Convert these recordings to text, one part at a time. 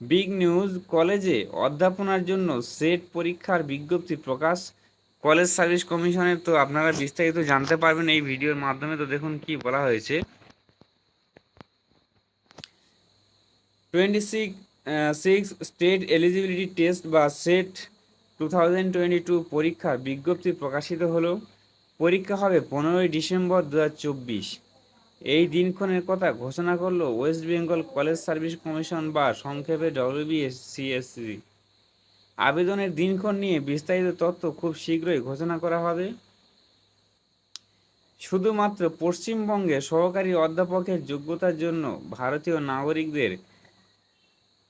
Big news কলেজে অধ্যাপনার জন্য set পরীক্ষার বিজ্ঞপ্তি প্রকাশ। কলেজ সার্ভিস কমিশনের তো আপনারা বিস্তারিত জানতে পারবেন এই ভিডিওর মাধ্যমে। তো দেখুন কি বলা হয়েছে। Twenty six six state eligibility test বা SET two thousand twenty two পরীক্ষার বিজ্ঞপ্তি প্রকাশিত হলো। পরীক্ষা হবে পনেরোই ডিসেম্বর দু হাজার চব্বিশ। এই দিনক্ষণের কথা ঘোষণা করল West Bengal College Service Commission বা সংক্ষেপে ডব্লিউবিএসসিএসসি আবেদনের দিনক্ষণ নিয়ে বিস্তারিত তথ্য খুব শীঘ্রই ঘোষণা করা হবে। শুধুমাত্র পশ্চিমবঙ্গে সহকারী অধ্যাপকের যোগ্যতার জন্য ভারতীয় নাগরিকদের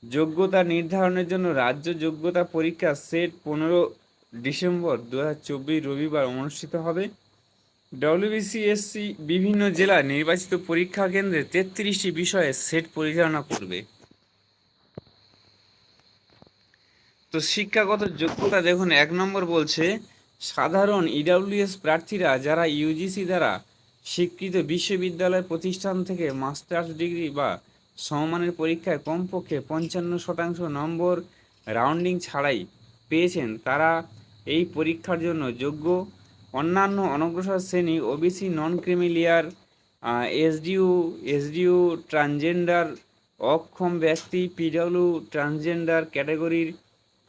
যোগ্যতা নির্ধারণের জন্য রাজ্য যোগ্যতা পরীক্ষা সেট পনেরো ডিসেম্বর দু হাজার চব্বিশ রবিবার অনুষ্ঠিত হবে। ডব্লিউবিসিএসসি বিভিন্ন জেলা নির্বাচিত পরীক্ষা কেন্দ্রে তেত্রিশটি বিষয়ে সেট পরিচালনা করবে। তো শিক্ষাগত যোগ্যতা দেখুন, এক নম্বর বলছে, সাধারণ ইডাব্লিউএস প্রার্থীরা যারা ইউজিসি দ্বারা স্বীকৃত বিশ্ববিদ্যালয় প্রতিষ্ঠান থেকে মাস্টার্স ডিগ্রি বা সমমানের পরীক্ষায় কমপক্ষে পঞ্চান্ন শতাংশ নম্বর রাউন্ডিং ছাড়াই পেয়েছেন, তারা এই পরীক্ষার জন্য যোগ্য। অন্যান্য অনগ্রসর শ্রেণি ওবিসি নন ক্রিমিলিয়ার এসডিউ এসডিউ ট্রান্সজেন্ডার অক্ষম ব্যক্তি পিডব্লিউ ট্রান্সজেন্ডার ক্যাটাগরির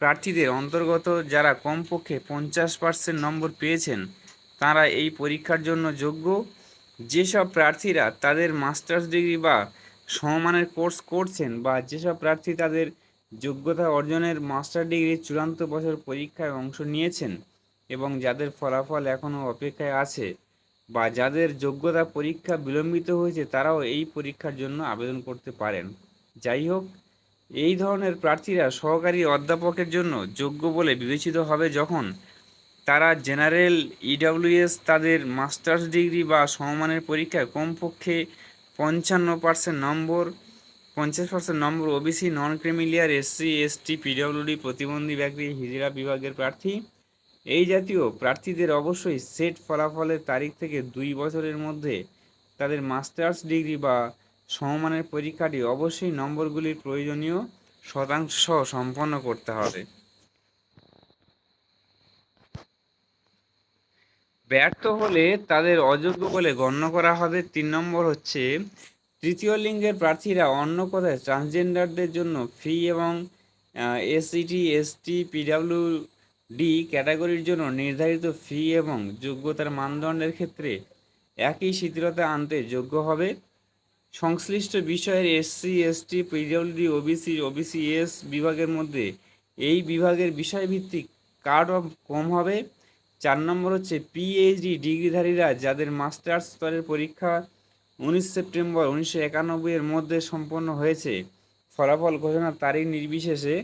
প্রার্থীদের অন্তর্গত যারা কমপক্ষে পঞ্চাশ পার্সেন্ট নম্বর পেয়েছেন, তারা এই পরীক্ষার জন্য যোগ্য। যেসব প্রার্থীরা তাদের মাস্টার্স ডিগ্রি বা সমমানের কোর্স করছেন বা যেসব প্রার্থী তাদের যোগ্যতা অর্জনের মাস্টার ডিগ্রি চূড়ান্ত বছর পরীক্ষায় অংশ নিয়েছেন এবং যাদের ফলাফল এখনও অপেক্ষায় আছে বা যাদের যোগ্যতা পরীক্ষা বিলম্বিত হয়েছে, তারাও এই পরীক্ষার জন্য আবেদন করতে পারেন। যাই হোক, এই ধরনের প্রার্থীরা সহকারী অধ্যাপকের জন্য যোগ্য বলে বিবেচিত হবে যখন তারা জেনারেল ইডাব্লিউএস তাদের মাস্টার্স ডিগ্রি বা সমমানের পরীক্ষায় কমপক্ষে পঞ্চান্ন পার্সেন্ট নম্বর, পঞ্চাশ পার্সেন্ট নম্বর OBC non creamy layer SC, ST PWD প্রতিবন্ধী ব্যক্তি হিজড়া বিভাগের প্রার্থী এই জাতীয় প্রার্থীদের অবশ্যই সেট ফলাফলের তারিখ থেকে দুই বছরের মধ্যে তাদের মাস্টার্স ডিগ্রি বা সমমানের পরীক্ষাটি অবশ্যই নম্বরগুলির প্রয়োজনীয় শতাংশ সম্পন্ন করতে হবে। ব্যর্থ হলে তাদের অযোগ্য বলে গণ্য করা হবে। তিন নম্বর হচ্ছে, তৃতীয় লিঙ্গের প্রার্থীরা অন্য কথায় ট্রান্সজেন্ডারদের জন্য ফি এবং এসসিটি এসটি পিডাব্লিউ ডি ক্যাটাগরির জন্য নির্ধারিত ফি এবং যোগ্যতার মানদণ্ডের ক্ষেত্রে একই শিথিলতা আনতে যোগ্য হবে। সংশ্লিষ্ট বিষয়ের SC ST PWD OBC OBC S বিভাগের মধ্যে এই বিভাগের বিষয়ভিত্তিক কার্ড অফ কম হবে। চার নম্বর হচ্ছে পিএইচডি ডিগ্রিধারীরা যাদের মাস্টার্স স্তরের পরীক্ষা উনিশ সেপ্টেম্বর উনিশশো একানব্বই এর মধ্যে সম্পন্ন হয়েছে, ফলাফল ঘোষণার তারিখ নির্বিশেষে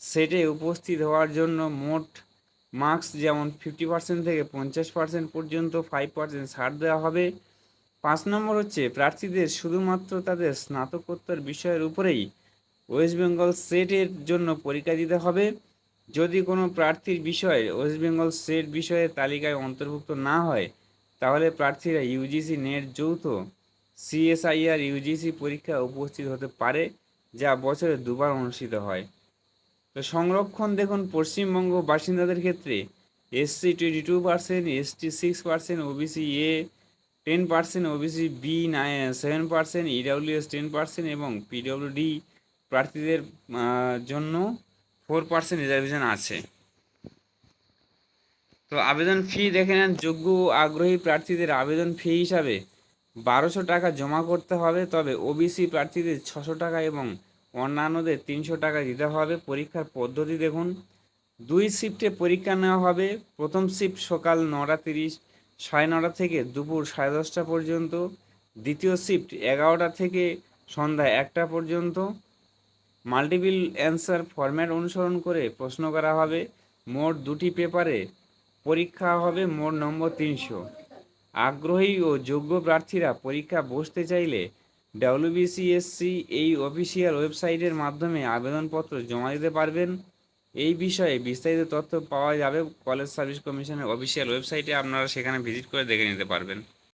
সেটে উপস্থিত হওয়ার জন্য মোট মার্কস যেমন ফিফটি পার্সেন্ট থেকে পঞ্চাশ পার্সেন্ট পর্যন্ত ফাইভ পার্সেন্ট ছাড় দেওয়া হবে। পাঁচ নম্বর হচ্ছে প্রার্থীদের শুধুমাত্র তাদের স্নাতকোত্তর বিষয়ের উপরেই ওয়েস্ট বেঙ্গল সেটের জন্য পরীক্ষা দিতে হবে। যদি কোনো প্রার্থীর বিষয় ওয়েস্ট বেঙ্গল সেট বিষয়ের তালিকায় অন্তর্ভুক্ত না হয়, তাহলে প্রার্থীরা ইউজিসি নেট যৌথ সিএসআইআর ইউজিসি পরীক্ষায় উপস্থিত হতে পারে, যা বছরে দুবার অনুষ্ঠিত হয়। তো সংরক্ষণ দেখুন, পশ্চিমবঙ্গ বাসিন্দাদের ক্ষেত্রে SC twenty two percent ST six percent OBC A ten percent OBC B নাই seven percent EWS ten percent এবং পিডব্লিউডি প্রার্থীদের জন্য ফোর পার্সেন্ট রিজার্ভেশন আছে। তো আবেদন ফি দেখে নেন, যোগ্য আগ্রহী প্রার্থীদের আবেদন ফি হিসাবে বারোশো টাকা জমা করতে হবে, তবে ওবিসি প্রার্থীদের ছশো টাকা এবং অন্যান্যদের তিনশো টাকা দিতে হবে। পরীক্ষার পদ্ধতি দেখুন। দুই শিফটে পরীক্ষা নেওয়া হবে। প্রথম শিফট সকাল নটা তিরিশ, সাড়ে নটা থেকে দুপুর সাড়ে দশটা পর্যন্ত। দ্বিতীয় শিফট এগারোটা থেকে সন্ধ্যা একটা পর্যন্ত। মাল্টিপিল অ্যান্সার ফরম্যাট অনুসরণ করে প্রশ্ন করা হবে। মোট দুটি পেপারে পরীক্ষা হবে মোট নম্বর তিনশো। আগ্রহী ও যোগ্য প্রার্থীরা পরীক্ষা বসতে চাইলে ডাব্লিউবিসিএসসি এই অফিসিয়াল ওয়েবসাইটের মাধ্যমে আবেদনপত্র জমা দিতে পারবেন। এই বিষয়ে বিস্তারিত তথ্য পাওয়া যাবে কলেজ সার্ভিস কমিশনের অফিসিয়াল ওয়েবসাইটে। আপনারা সেখানে ভিজিট করে দেখে নিতে পারবেন।